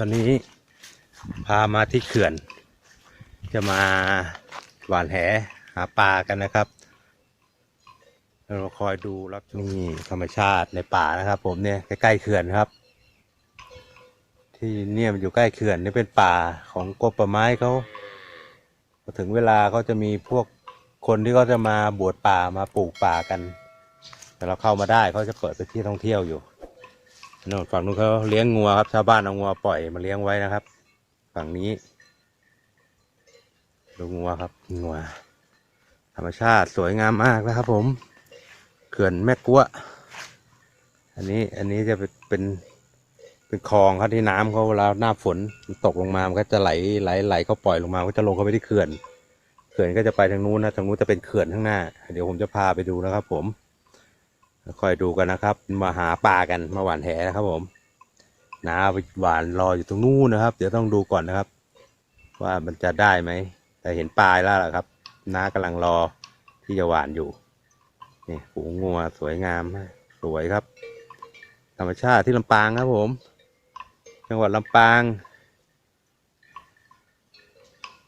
ตอนนี้พามาที่เขื่อน จะมาหวานแหหาปลากันนะครับ เราคอยดูรับชมนี่ธรรมชาติในป่านะครับ ผมเนี่ยใกล้ๆเขื่อนครับ ที่เนี่ยมันอยู่ใกล้เขื่อนนี่เป็นป่าของกรมป่าไม้เขาพอถึงเวลาเขาจะมีพวกคนที่เขาจะมาบวชป่ามาปลูกป่ากัน แต่เราเข้ามาได้เขาจะเปิดไปนที่ท่องเที่ยวอยู่ โน่นฝั่งนู้นเขาเลี้ยงงัวครับชาวบ้านเอางัวปล่อยมาเลี้ยงไว้นะครับ ฝั่งนี้ดูงัวครับงัว ธรรมชาติสวยงามมากนะครับ ผมเขื่อนแม่กัวอันนี้อันนี้จะเป็นเป็นคลองครับที่น้ำเขาเวลาหน้าฝนมันตกลงมามันก็จะไหลไหลไหลเขาปล่อยลงมาก็จะลงเข้าไปที่เขื่อนเขื่อนก็จะไปทางนู้นนะทางนู้นจะเป็นเขื่อนข้างหน้า เดี๋ยวผมจะพาไปดูนะครับ ผม คอยดูกันนะครับ มาหาปลากันมาหวานแหนะครับผมน้าไปหวานรออยู่ตรงนู้นนะครับ เดี๋ยวต้องดูก่อนนะครับ ว่ามันจะได้ไหมแต่เห็นปลายแล้วล่ะครับ น้ากำลังรอที่จะหวานอยู่นี่ฝูงงัวสวยงามสวยครับ ธรรมชาติที่ลำปางครับผม จังหวัดลำปาง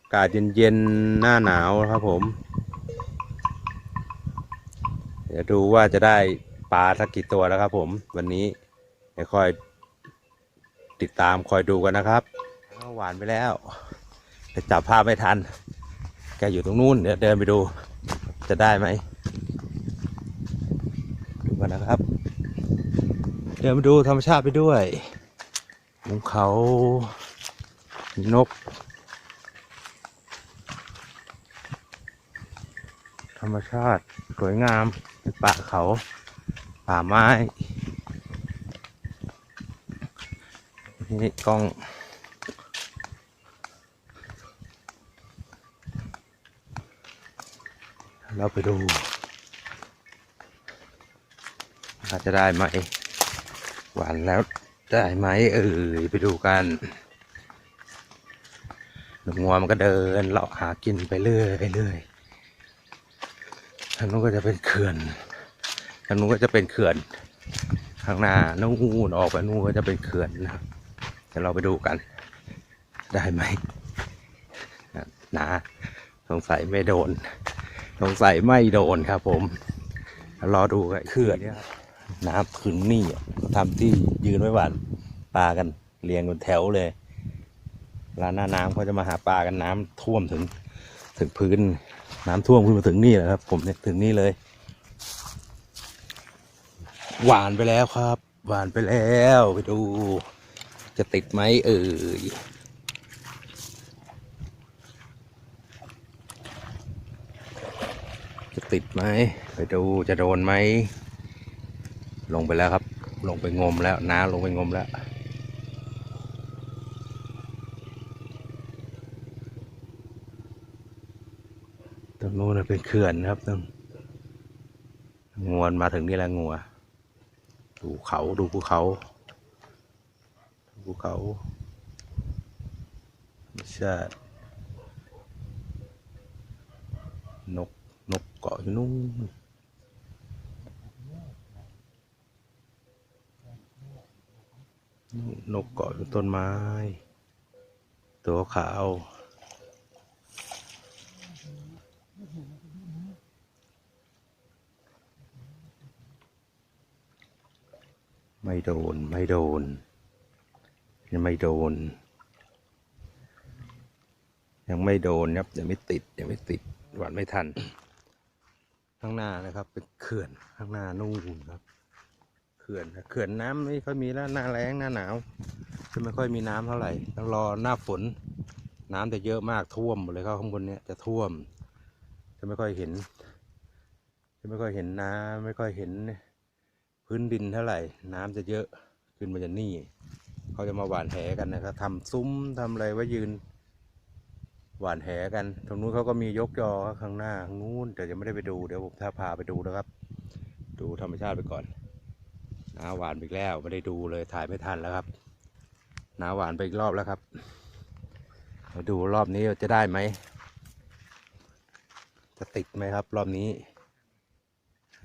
อากาศเย็นๆ หน้าหนาวครับผม เดี๋ยวดูว่าจะได้ ปลาสักกี่ตัวแล้วครับผมวันนี้เดี๋ยวคอยติดตามคอยดูกันนะครับหวานไปแล้วแต่จับภาพไม่ทัน แกอยู่ตรงนู้นเดี๋ยวเดินไปดู จะได้ไหมดูกันนะครับ เดินมาดูธรรมชาติไปด้วยภูเขานก ธรรมชาติสวยงามเป็นป่าเขา ป่าไม้นี่กล้องเราไปดูอาจจะได้ไหม หวานแล้วได้ไหมเอ่ยไปดูกันหนูงัวมันก็เดินเลาะหากินไปเรื่อยเรื่อยทางนู้นก็จะเป็นเขื่อนางนู้นก็จะเป็นเขื่อน ข้างหน้านู่นออกไปนู่นก็จะเป็นเขื่อนนะครับเดี๋ยวเราไปดูกัน ได้ไหมนะสงสัยไม่โดน สงสัยไม่โดนครับ ผมรอดูกันเขื่อนน้ำขึ้นนี่เขาทำที่ยืนไว้หวานปลากันเรียงกันแถวเลยเวลาหน้าน้ำเขาจะมาหาปลากันน้ำท่วมถึง ถึงพื้นน้ำท่วมขึ้นมาถึงนี่แหละครับ ผมเนี่ยถึงนี่เลย หวานไปแล้วครับ หวานไปแล้วไปดู จะติดไหมเอ่ยจะติดไหมไปดูจะโดนไหมลงไปแล้วครับ ลงไปงมแล้วน้าลงไปงมแล้วตรงโน้นเป็นเขื่อนครับตรงงวนมาถึงนี่แหล้วงัว ดูเขาดูภูเขาดูภูเขาใช่นกนกเกาะอยู่นู่นนู่นนกเกาะอยู่ต้นไม้ ตัวขาว ไม่โดน ไม่โดน ยังไม่โดน ยังไม่โดนครับยังไม่ติดยังไม่ติดหวานไม่ทัน ข้างหน้านะครับ เป็นเขื่อนข้างหน้านู่นครับเขื่อนเขื่อนน้ำไม่ค่อยมีแล้วหน้าแล้งหน้าหนาวจะไม่ค่อยมีน้ำเท่าไหร่ต้องรอหน้าฝน น้ำจะเยอะมากท่วมหมดเลยครับข้างบนเนี้ยจะท่วม จะไม่ค่อยเห็น จะไม่ค่อยเห็นน้ำไม่ค่อยเห็น พื้นดินเท่าไหร่ น้ำจะเยอะขึ้นมาจากนี่เขาจะมาหวานแหกันนะครับทำซุ้มทำอะไรไว้ยืน หวานแหกันตรงนู้นเขาก็มียกยอข้างหน้าข้างนู้นแต่ยังไม่ได้ไปดูเดี๋ยวผมถ้าพาไปดูนะครับ ดูธรรมชาติไปก่อนน้าหวานไปอีกแล้วไม่ได้ดูเลยถ่ายไม่ทันแล้วครับน้าหวานไปอีกรอบแล้วครับมาดูรอบนี้จะได้ไหมจะติดไหมครับ รอบนี้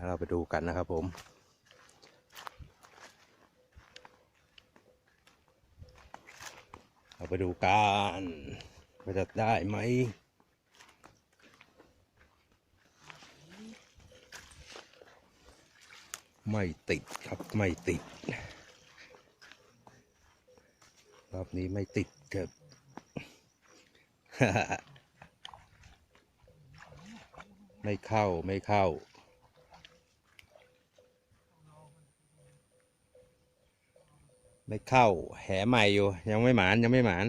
เราไปดูกันนะครับผม เอาไปดูกันว่าจะได้ไหมไม่ติดครับไม่ติด รอบนี้ไม่ติดครับไม่เข้าไม่เข้า ไม่เข้าแหใหม่อยู่ ยังไม่หมานยังไม่หมาน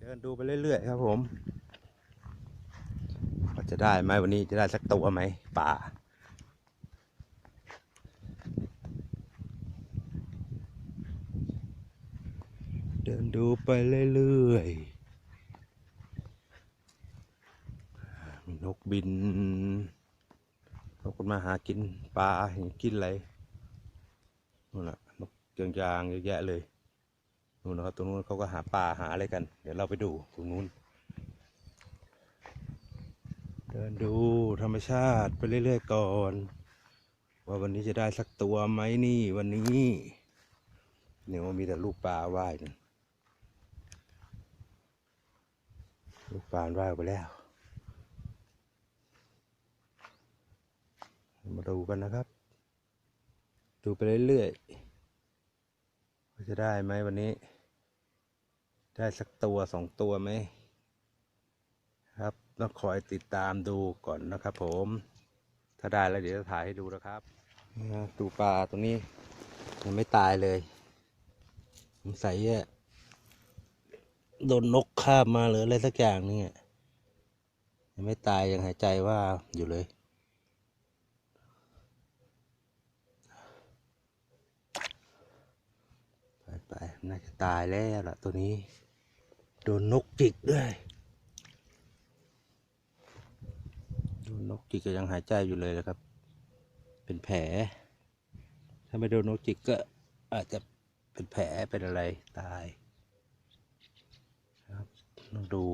เดินดูไปเรื่อยๆครับผมว่าจะได้ไหมวันนี้จะได้สักตัวไหมป่าเดินดูไปเรื่อยๆมีนกบิน นกมันมาหากินปลาเห็นกินอะไรนู่นน่ะนกเกียงยางเยอะแยะเลยนู่นนะครับตรงนู้นเขาก็หาปลาหาอะไรกัน เดี๋ยวเราไปดูตรงนู้น เดินดูธรรมชาติไปเรื่อยๆก่อน ว่าวันนี้จะได้สักตัวไหมนี่วันนี้เนี่ยว่ามีแต่ลูกปลาว่ายลูกปลาว่ายไปแล้ว มาดูกันนะครับ ดูไปเรื่อยๆจะได้ไหมวันนี้ ได้สักตัวสองตัวไหมครับต้องคอยติดตามดูก่อนนะครับ ผม ถ้าได้แล้วเดี๋ยวจะถ่ายให้ดูนะครับนะดูปลาตัวนี้ยังไม่ตายเลยสงสัยอะโดนนกคาบมาหรืออะไรสักอย่างนี่อะยังไม่ตายยังหายใจว่าอยู่เลย ไปไป น่าจะตายแล้วล่ะตัวนี้ โดนนกจิกด้วยโดนนกจิกก็ยังหายใจอยู่เลยนะครับ เป็นแผล ถ้าไม่โดนนกจิกก็อาจจะเป็นแผลเป็นอะไรตายครับต้องดู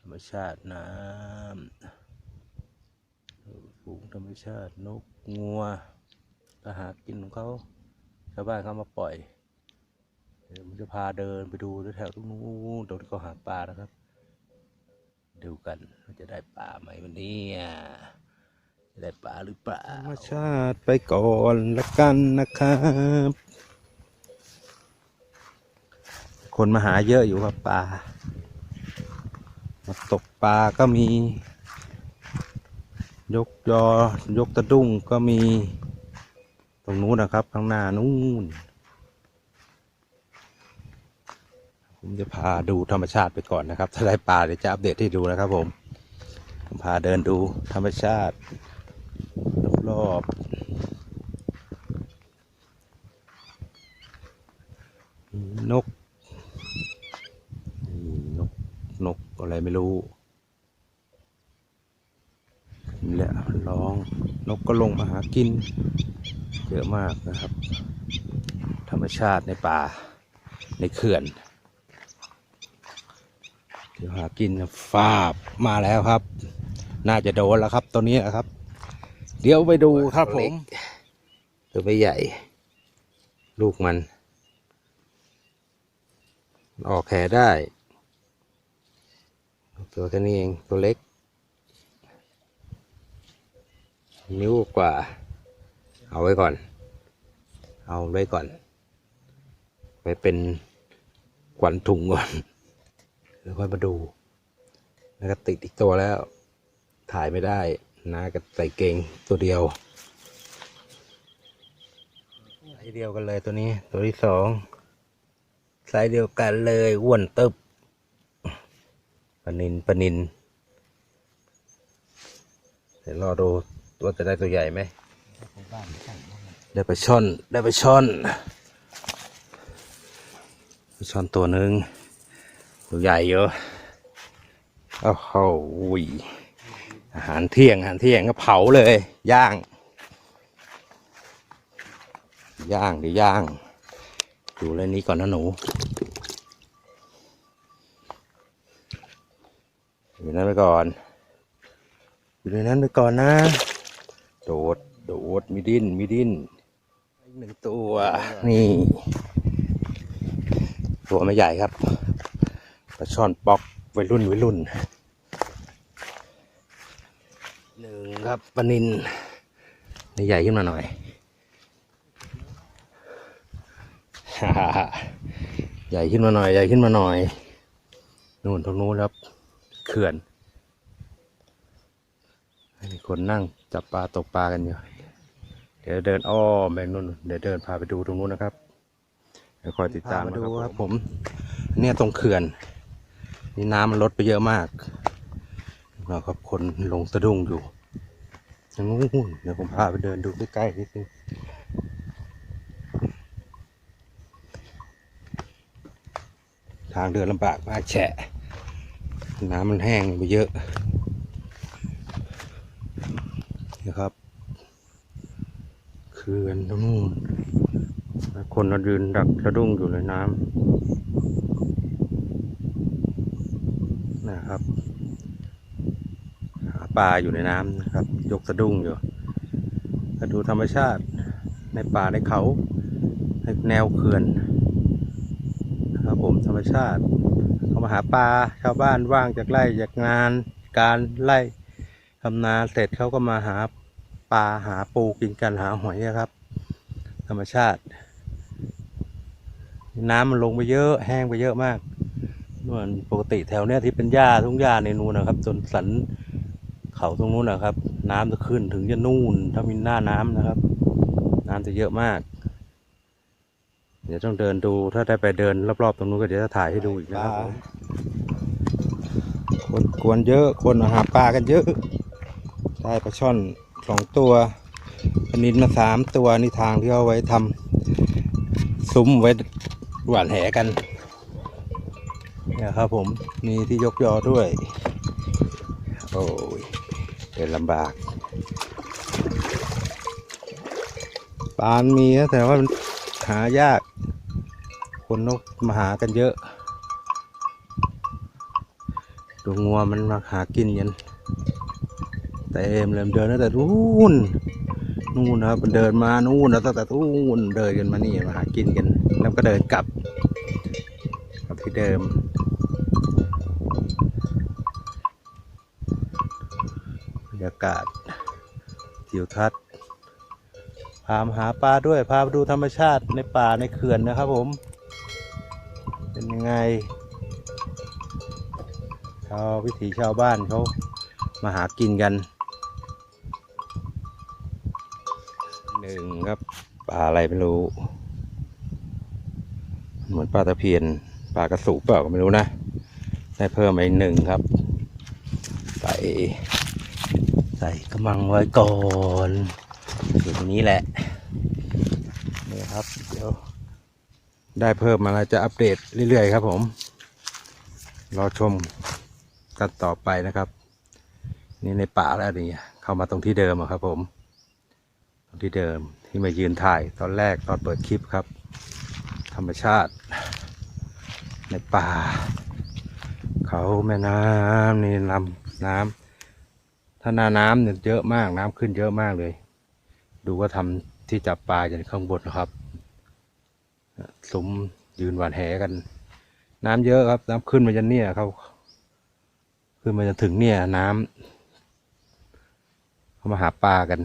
ธรรมชาติน้ำฝูงธรรมชาตินกงัวก็หากินของเขาชาวบ้านเขามาปล่อย ดี๋ยวผมจะพาเดินไปดูแถวตรงนู้นตรงที่เขาหาปลานะครับ ดูกันว่าจะได้ปลาไหมวันนี้อะจะได้ปลาหรือเปล่าธรรมชาติไปก่อนละกันนะครับ คนมาหาเยอะอยู่ครับปลามาตกปลาก็มี ยกยอยกตะดุ้งก็มี ตรงนู้นนะครับข้างหน้านู้น ผมจะพาดูธรรมชาติไปก่อนนะครับ ถ้าได้ปลาเดี๋ยวจะอัปเดตให้ดูนะครับผมผมพาเดินดูธรรมชาติรอบๆนกนก นกอะไรไม่รู้นี่แหละร้องนกก็ลงมาหากิน เยอะมากนะครับ ธรรมชาติในป่าในเขื่อน ดี๋ยวหากินฟาบมาแล้วครับ น่าจะโดนแล้วครับตัวนี้ครับ เดี๋ยวไปดูครับผมตัวไม่ใหญ่ ลูกมัน ออกแขได้ ตัวแค่นี้เองตัวเล็ก นิ้วกว่า เอาไว้ก่อน เอาไว้ก่อนไว้เป็นขวัญถุงก่อน แล้วค่อยมาดู แล้วก็ติดอีกตัวแล้ว ถ่ายไม่ได้นากับใส่เกงตัวเดียวไซส์เดียวกันเลยตัวนี้ ตัวที่สองไซส์เดียวกันเลยอ้วนตึบปนินปนินเดี๋ยวรอดูตัวจะได้ตัวใหญ่ไหมได้ไปช่อน ได้ไปช่อนปช่อนตัวหนึ่ง ตัวใหญ่เยอะโอ้โหยอาหารเที่ยงอาหารเที่ยงก็เผาเลย ย่าง ย่างดียวย่าง ดูเรื่องนี้ก่อนนะหนูอยู่นั้นไปก่อน อยู่ในนั้นไปก่อนนะ โดด โดด มีดิ้น มีดิ้นหนึ่งตัว นี่ ตัวไม่ใหญ่ครับ ปลาช่อนป๊อกวัยรุ่นวัยรุ่นหนึ่งครับปลานินนี่ใหญ่ขึ้นมาหน่อยใหญ่ขึ้นมาหน่อย ใหญ่ขึ้นมาหน่อยนู่นตรงนู้นครับเขื่อนมีคนนั่งจับปลาตกปลากันอยู่ เดี๋ยวเดินอ้อมไปนู่นเดี๋ยวเดินพาไปดูตรงนู้นนะครับเดี๋ยวคอยติดตามมาดูครับผม เนี่ยตรงเขื่อน นี่น้ำมันลดไปเยอะมากเราครับคนลงสะดุ้งอยู่ทางนู้นเดี๋ยวผมพาไปเดินดูใกล้ๆนิดนึงทางเดินลำบากมากแฉะ น้ำมันแห้งไปเยอะนะครับเขื่อนตรงนู้นคนเรายืนดักสะดุ้งอยู่ในน้ำ นะครับ หาปลาอยู่ในน้ำนะครับ ยกสะดุ้งอยู่มาดูธรรมชาติในป่าในเขาในแนวเขื่อนนะครับผมธรรมชาติเขามาหาปลาชาวบ้านว่างจากไร่จากงานการไล่ทำนาเสร็จเขาก็มาหาปลาหาปูกินกันหาหอยอะครับ ธรรมชาติ น้ำมันลงไปเยอะแห้งไปเยอะมาก นวลปกติแถวเนี้ยที่เป็นหญ้าทุ่งหญ้าในนูนนะครับ จนสันเขาตรงนู้นนะครับ น้ำจะขึ้นถึงจะนู่น ถ้ามีหน้าน้ำนะครับ น้ำจะเยอะมาก เดี๋ยวต้องเดินดูถ้าได้ไปเดินรอบๆตรงนู้นก็เดี๋ยวจะถ่ายให้ดูอีกนะครับผมคนกวนเยอะคนหาปลากันเยอะได้ปลาช่อนสองตัวปลานินมาสามตัวนี่ทางที่เอาไว้ทำซุ้มไว้หวานแหกันเนี่ยครับผมมีที่ยกยอด้วย โอ้ยเดินลำบากปลามีนะแต่ว่ามันหายาก คนนกมาหากันเยอะดูงัวมันมาหากินกันเต็มเลยมันเดินตั้งแต่นู่นนู่นนะครับมันเดินมานู่นแล้วตั้งแต่นู่นเดินกันมานี่มาหากินกัน แล้วก็เดินกลับกลับที่เดิม บรร ยากาศทิวทัศน์พามหาปลาด้วยพาไปดูธรรมชาติในป่าในเขื่อนนะครับผม เป็นยังไงชาววิถีชาวบ้านเขามาหากินกันหนึ่งครับปลาอะไรไม่รู้ เหมือนปลาตะเพียนปลากระสูเปล่าก็ไม่รู้นะ ได้เพิ่มอีกหนึ่งครับใส่ ใส่กำลังไว้ก่อนอยู่ตรงนี้แหละ นี่ครับ เดี๋ยว ได้เพิ่มมาแล้วจะอัปเดตเรื่อยๆครับผม รอชมกันต่อไปนะครับ นี่ในป่าแล้วนี่เข้ามาตรงที่เดิมครับผม ตรงที่เดิมที่มายืนถ่ายตอนแรกตอนเปิดคลิปครับ ธรรมชาติ ในป่า เขาแม่น้ำนี่ลำน้ำ ถ้าหน้าน้ำเนี่ยเยอะมากน้ำขึ้นเยอะมากเลย ดูว่าทำที่จับปลาจากข้างบนนะครับซุ้มยืนหวานแหกัน น้ำเยอะครับ น้ำขึ้นมาจนเนี่ยเขาขึ้นมาจนถึงเนี่ยน้ำเขามาหาปลากัน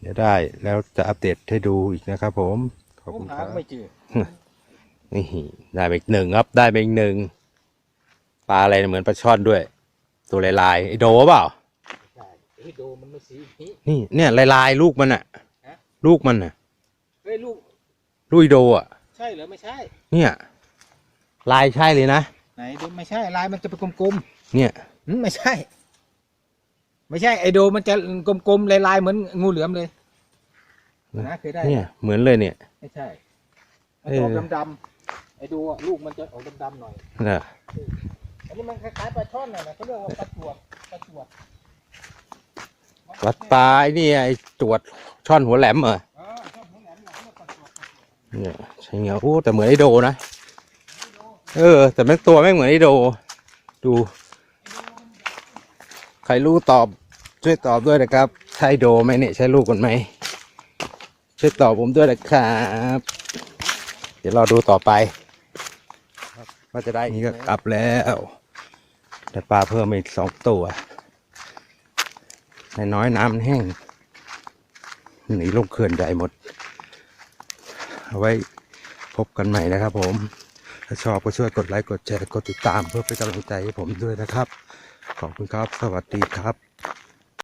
เดี๋ยวได้แล้วจะอัปเดตให้ดูอีกนะครับผม ขอบคุณครับไม่เจอนี่ได้ไปอีกหนึ่งครับ ได้ไปอีกหนึ่งปลาอะไรเนี่ยเหมือนปลาช่อนด้วย ตัวลายๆไอโดเปล่า ใช่เฮ้ยโดมันไม่สีนี้ นี่เนี่ยลายๆลูกมันอะฮะ ลูกมันอะเฮ้ยลูกลูกอีโดอะใช่เหรอไม่ใช่ เนี่ย ลายใช่เลยนะ ไหนดูไม่ใช่ลายมันจะเป็นกลมเนี่ย ๆหืมไม่ใช่ ไม่ใช่ไอโดมันจะกลมๆลายๆเหมือนงูเหลือมเลยนะเคยได้ เนี่ย เหมือนเลยเนี่ย ไม่ใช่ มันเออจะออกดำๆไอโดอะลูกมันจะออกดำๆหน่อยนะอั อันนี้มันคล้ายๆปลาช่อนน่ะนะเขาเรียกว่าปลาจวดปลาจวดวัดปลาไอ้นี่ไอ้จวดช่อนหัวแหลมเหรอเออช่อนหัวแหลมน่ะเขาเรียกปลาจวดเนี่ยใช่เงี้ยโอ้แต่เหมือนไอโดนะเออ แต่แม่งตัวแม่งเหมือนไอโด ดู ใครรู้ตอบช่วยตอบด้วยนะครับ ใช่โดไหมเนี่ยใช่ลูกกันไหมช่วยตอบผมด้วยนะครับ เดี๋ยวรอดูต่อไปว่าจะได้นี่ก็กลับแล้ว แต่ปลาเพิ่มมาอีกสองตัวในน้อยน้ำแห้งหนีลงเขื่อนใหญ่หมด เอาไว้พบกันใหม่นะครับผม ถ้าชอบก็ช่วยกดไลค์ กดแชร์ กดติดตามเพื่อเป็นกำลังใจให้ผมด้วยนะครับ ขอบคุณครับ สวัสดีครับ